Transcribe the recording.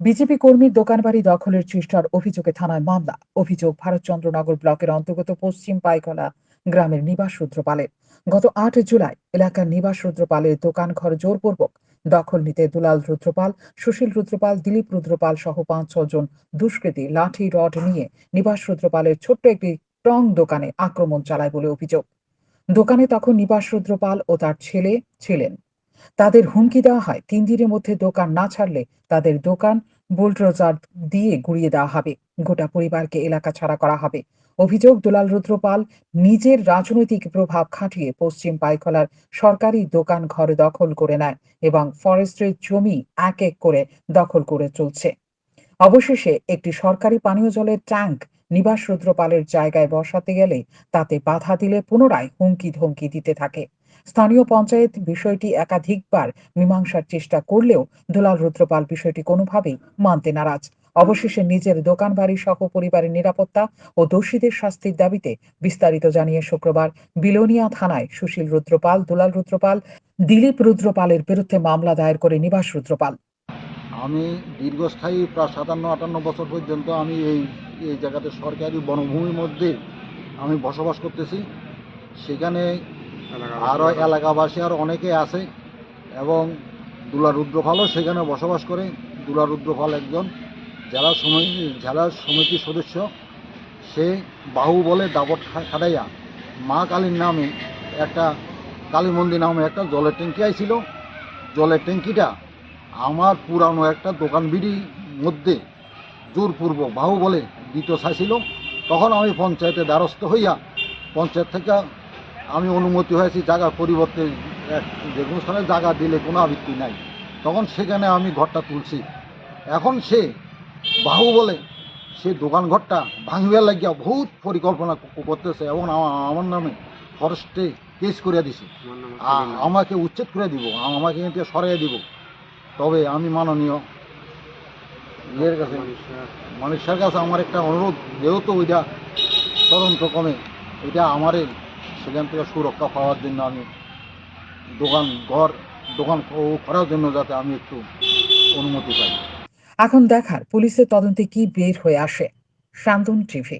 BJP কর্মীর দোকানবাড়ি দখলের চেষ্টার অভিযোগে থানায় মামলা। অভিযোগ ভারতচন্দ্রনগর ব্লকের অন্তর্গত পশ্চিম পাইকলা গ্রামের নিবাস রুদ্রপালের গত আট জুলাই এলাকার নিবাস রুদ্রপালের দোকান ঘর জোরপূর্বক দখল নিতে দুলাল রুদ্রপাল, সুশীল রুদ্রপাল, দিলীপ রুদ্রপাল সহ পাঁচ ছজন দুষ্কৃতী লাঠি, রড নিয়ে নিবাস রুদ্রপালের ছোট্ট একটি টং দোকানে আক্রমণ চালায় বলে অভিযোগ। দোকানে তখন নিবাস রুদ্রপাল ও তার ছেলে ছিলেন। তাদের হুমকি দেওয়া হয়। তিন দিনের মধ্যে দোকান না ছাড়লে তাদের দোকান বুলডোজার দিয়ে গুড়িয়ে দেওয়া হবে। গোটা পরিবারকে এলাকা ছাড়া করা হবে। অভিযোগ, দুলাল রুদ্রপাল নিজের রাজনৈতিক প্রভাব খাটিয়ে পশ্চিম পাইখলার সরকারি দোকান ঘর দখল করে নেয় এবং ফরেস্টের জমি এক এক করে দখল করে চলছে। অবশেষে একটি সরকারি পানীয় জলের ট্যাঙ্ক নিবাস রুদ্রপালের জায়গায় বসাতে গেলে তাতে বাধা দিলে পুনরায় হুমকি ধমকি দিতে থাকে। স্থানীয় পঞ্চায়েত বিষয়টি একাধিকবার মীমাংসার চেষ্টা করলেও দুলাল রুদ্রপাল বিষয়টি কোনোভাবেই মানতে নারাজ। অবশেষে নিজের দোকান বাড়ি সহ পরিবারের নিরাপত্তা ও দোষীদের শাস্তির দাবিতে বিস্তারিত জানিয়ে শুক্রবার বিলোনিয়া থানায় সুশীল রুদ্রপাল, দুলাল রুদ্রপাল, দিলীপ রুদ্রপালের বিরুদ্ধে মামলা দায়ের করে নিবাস রুদ্রপাল। আমি দীর্ঘস্থায়ী প্রায় সাতান্ন আটান্ন বছর পর্যন্ত আমি এই এই জায়গাতে সরকারি বনভূমির মধ্যে আমি বসবাস করতেছি। সেখানে আরও এলাকাবাসী আর অনেকে আছে এবং দুলা রুদ্রফালও সেখানে বসবাস করে। দুলা রুদ্রফাল একজন জেলা সমিতি জেলা সমিতির সদস্য। সে বাহু বলে দাবট খাটাইয়া মা কালীর নামে একটা কালী মন্দির নামে একটা জলের ট্যাঙ্কি আইছিল। জলের ট্যাঙ্কিটা আমার পুরানো একটা দোকান বিড়ির মধ্যে জোরপূর্বক বাহু বলে দিতে চাইছিল তখন আমি পঞ্চায়েতে দ্বারস্থ হইয়া পঞ্চায়েত থেকে আমি অনুমতি হয়েছি জায়গার পরিবর্তে এক- যে কোনো স্থানে জায়গা দিলে কোনো আবৃত্তি নাই। তখন সেখানে আমি ঘরটা তুলছি। এখন সে বাহু বলে সে দোকান ঘরটা ভাঙিবার লাগিয়া বহুত পরিকল্পনা করতেছে এবং আমার নামে ফরেস্টে কেস করে দিছে। আমাকে উচ্ছেদ করে দিব আমাকে সরিয়ে দিব। তবে আমি মাননীয় ইয়ের কাছে। মানুষের কাছে আমার একটা অনুরোধ, যেহেতু ওইটা তদন্ত কমে, এটা আমারে সেখান থেকে সুরক্ষা পাওয়ার জন্য আমি দোকান ঘর, দোকান করার জন্য যাতে আমি একটু অনুমতি পাই। এখন দেখার পুলিশের তদন্তে কি বের হয়ে আসে? শান্তন টিভি।